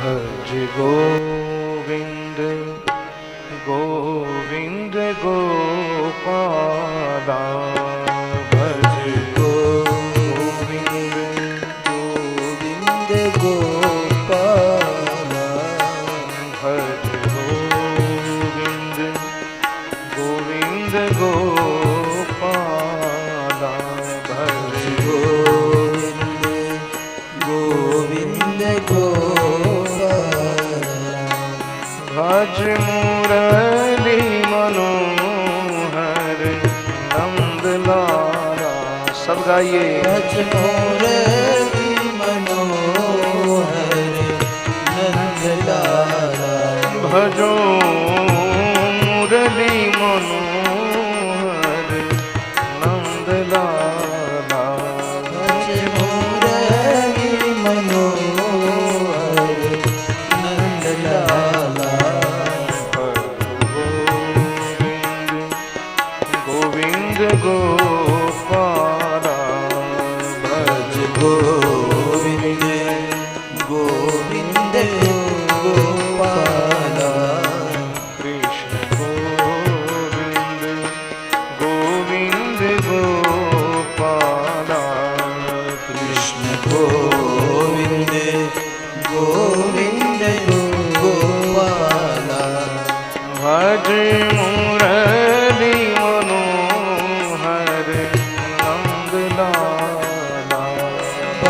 ભજ ગોવિંદ ગોવિંદ ગોપાદા ગાઈએ ભજ મોરલી મનોહર નંદલાલા ભજો મુરલી મનોહર. ભજ ગોપાલા ભજ ગોવિંદ ગોવિંદ ગોપાલા કૃષ્ણ ગોવિંદ ગોવિંદ ગોપાલા કૃષ્ણ ગોવિંદ ગોવિંદ ગોપાલા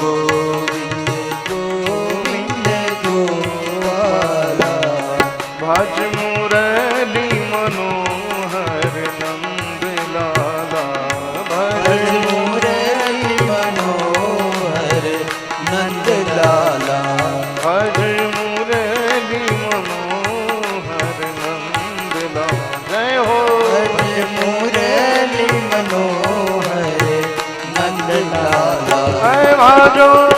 go. ભજો